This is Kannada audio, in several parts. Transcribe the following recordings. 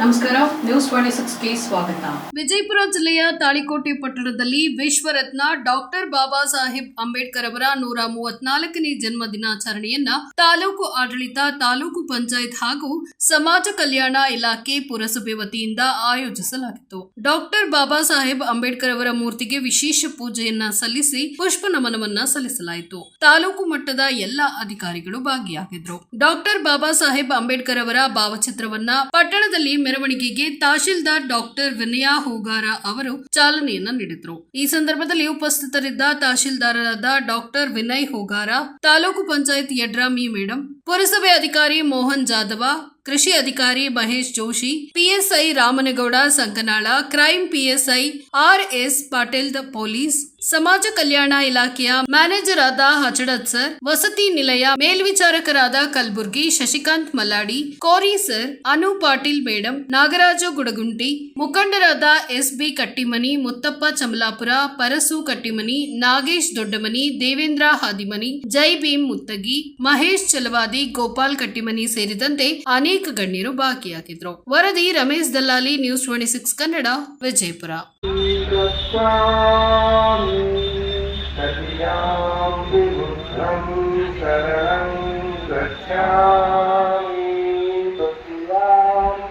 ನಮಸ್ಕಾರ ನ್ಯೂಸ್ ಟ್ವೆಂಟಿ ಸ್ವಾಗತ. ವಿಜಯಪುರ ಜಿಲ್ಲೆಯ ತಾಳಿಕೋಟೆ ಪಟ್ಟಣದಲ್ಲಿ ವಿಶ್ವರತ್ನ ಡಾಕ್ಟರ್ ಬಾಬಾ ಸಾಹೇಬ್ ಅಂಬೇಡ್ಕರ್ ಅವರ ನೂರ ಮೂವತ್ನಾಲ್ಕನೇ ಜನ್ಮ ದಿನಾಚರಣೆಯನ್ನ ತಾಲೂಕು ಆಡಳಿತ, ತಾಲೂಕು ಪಂಚಾಯತ್ ಹಾಗೂ ಸಮಾಜ ಕಲ್ಯಾಣ ಇಲಾಖೆ ಪುರಸಭೆ ವತಿಯಿಂದ ಆಯೋಜಿಸಲಾಗಿತ್ತು. ಡಾಕ್ಟರ್ ಬಾಬಾ ಸಾಹೇಬ್ ಅಂಬೇಡ್ಕರ್ ಅವರ ಮೂರ್ತಿಗೆ ವಿಶೇಷ ಪೂಜೆಯನ್ನ ಸಲ್ಲಿಸಿ ಪುಷ್ಪ ನಮನವನ್ನ ಸಲ್ಲಿಸಲಾಯಿತು. ತಾಲೂಕು ಮಟ್ಟದ ಎಲ್ಲ ಅಧಿಕಾರಿಗಳು ಭಾಗಿಯಾಗಿದ್ರು. ಡಾಕ್ಟರ್ ಬಾಬಾ ಸಾಹೇಬ್ ಅಂಬೇಡ್ಕರ್ ಅವರ ಭಾವಚಿತ್ರವನ್ನ ಪಟ್ಟಣದಲ್ಲಿ ಮೆರವಣಿಗೆಗೆ ತಹಶೀಲ್ದಾರ್ ಡಾಕ್ಟರ್ ವಿನಯಾ ಹೋಗಾರ ಅವರು ಚಾಲನೆಯನ್ನ ನೀಡಿದ್ರು. ಈ ಸಂದರ್ಭದಲ್ಲಿ ಉಪಸ್ಥಿತರಿದ್ದ ತಹಶೀಲ್ದಾರರಾದ ಡಾಕ್ಟರ್ ವಿನಯ್ ಹೋಗಾರ, ತಾಲೂಕು ಪಂಚಾಯತ್ ಯಡ್ರಾಮಿ ಮೇಡಂ, ಪುರಸಭೆ ಅಧಿಕಾರಿ ಮೋಹನ್ ಜಾಧವ, ಕೃಷಿ ಅಧಿಕಾರಿ Mahesh Joshi, PSI Ramanagouda Sankanal crime PSI R S Patil the police ಸಮಾಜ ಕಲ್ಯಾಣ ಇಲಾಖೆಯ ಮ್ಯಾನೇಜರ್ ಆದ ಹಜಡತ್ ಸರ್, ವಸತಿ ನಿಲಯ ಮೇಲ್ವಿಚಾರಕರಾದ ಕಲ್ಬುರ್ಗಿ ಶಶಿಕಾಂತ್ ಮಲ್ಲಾಡಿ, ಕೋರಿ ಸರ್, ಅನು ಪಾಟೀಲ್ ಮೇಡಂ, ನಾಗರಾಜು ಗುಡಗುಂಟಿ, ಮುಖಂಡರಾದ ಎಸ್ ಬಿ ಕಟ್ಟಿಮನಿ, ಮುತ್ತಪ್ಪ ಚಮಲಾಪುರ, ಪರಸು ಕಟ್ಟಿಮನಿ, ನಾಗೇಶ್ ದೊಡ್ಡಮನಿ, ದೇವೇಂದ್ರ ಹಾದಿಮನಿ, ಜೈ ಭೀಮ್ ಮುತ್ತಗಿ, ಮಹೇಶ್ ಚಲವಾದಿ, ಗೋಪಾಲ್ ಕಟ್ಟಿಮನಿ ಸೇರಿದಂತೆ ಅನೇಕ ಗಣ್ಯರು ಭಾಗಿಯಾಗಿದ್ದರು ವರದಿ Ramesh Dallali, news twenty six Kannada, Vijayapura.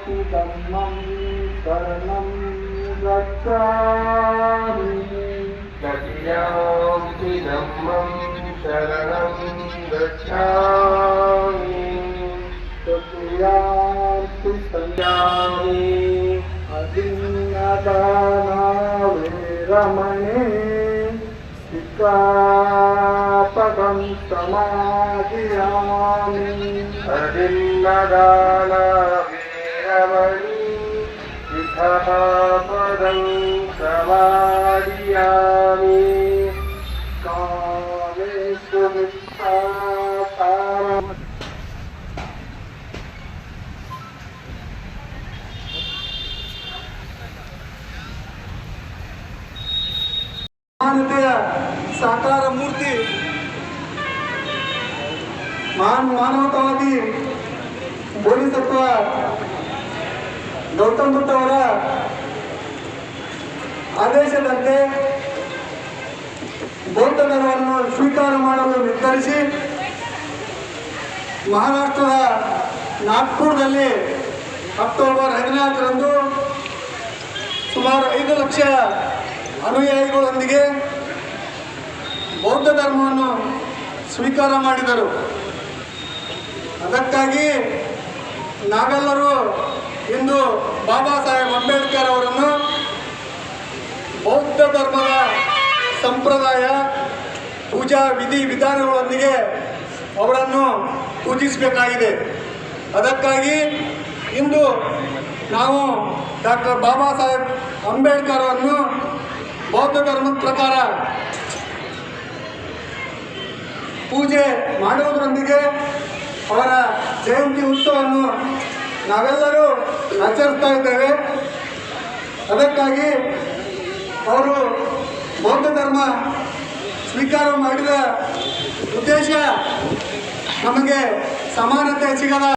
पश्यति धर्मं शरणं गच्छामि। गच्छामि धर्मं शरणं गच्छामि। तृतीयास्ति सञ्जाने अभिन्नदानाविरमणे عملي كتابا كما ريامي قامت بالتاقر সাকার মূর্তি मान मानवतावादी बोली तत्व ಗೌತಮ್ ಬುದ್ಧ ಅವರ ಆದೇಶದಂತೆ ಬೌದ್ಧ ಧರ್ಮವನ್ನು ಸ್ವೀಕಾರ ಮಾಡಲು ನಿರ್ಧರಿಸಿ ಮಹಾರಾಷ್ಟ್ರದ ನಾಗ್ಪುರದಲ್ಲಿ ಅಕ್ಟೋಬರ್ ಹದಿನಾಲ್ಕರಂದು ಸುಮಾರು ಐದು ಲಕ್ಷ ಅನುಯಾಯಿಗಳೊಂದಿಗೆ ಬೌದ್ಧ ಧರ್ಮವನ್ನು ಸ್ವೀಕಾರ ಮಾಡಿದರು. ಅದಕ್ಕಾಗಿ ನಾವೆಲ್ಲರೂ ಇಂದು ಬಾಬಾ ಸಾಹೇಬ್ ಅಂಬೇಡ್ಕರ್ ಅವರನ್ನು ಬೌದ್ಧ ಧರ್ಮದ ಸಂಪ್ರದಾಯ ಪೂಜಾ ವಿಧಿ ವಿಧಾನಗಳೊಂದಿಗೆ ಅವರನ್ನು ಪೂಜಿಸಬೇಕಾಗಿದೆ. ಅದಕ್ಕಾಗಿ ಇಂದು ನಾವು ಡಾಕ್ಟರ್ ಬಾಬಾ ಸಾಹೇಬ್ ಅಂಬೇಡ್ಕರ್ ಅವರನ್ನು ಬೌದ್ಧ ಧರ್ಮದ ಪ್ರಕಾರ ಪೂಜೆ ಮಾಡುವುದರೊಂದಿಗೆ ಅವರ ಜಯಂತಿ ಉತ್ಸವವನ್ನು ನಾವೆಲ್ಲರೂ ಆಚರಿಸ್ತಾ ಇದ್ದೇವೆ. ಅದಕ್ಕಾಗಿ ಅವರು ಬೌದ್ಧ ಧರ್ಮ ಸ್ವೀಕಾರ ಮಾಡಿದ ಉದ್ದೇಶ ನಮಗೆ ಸಮಾನತೆ ಸಿಗದ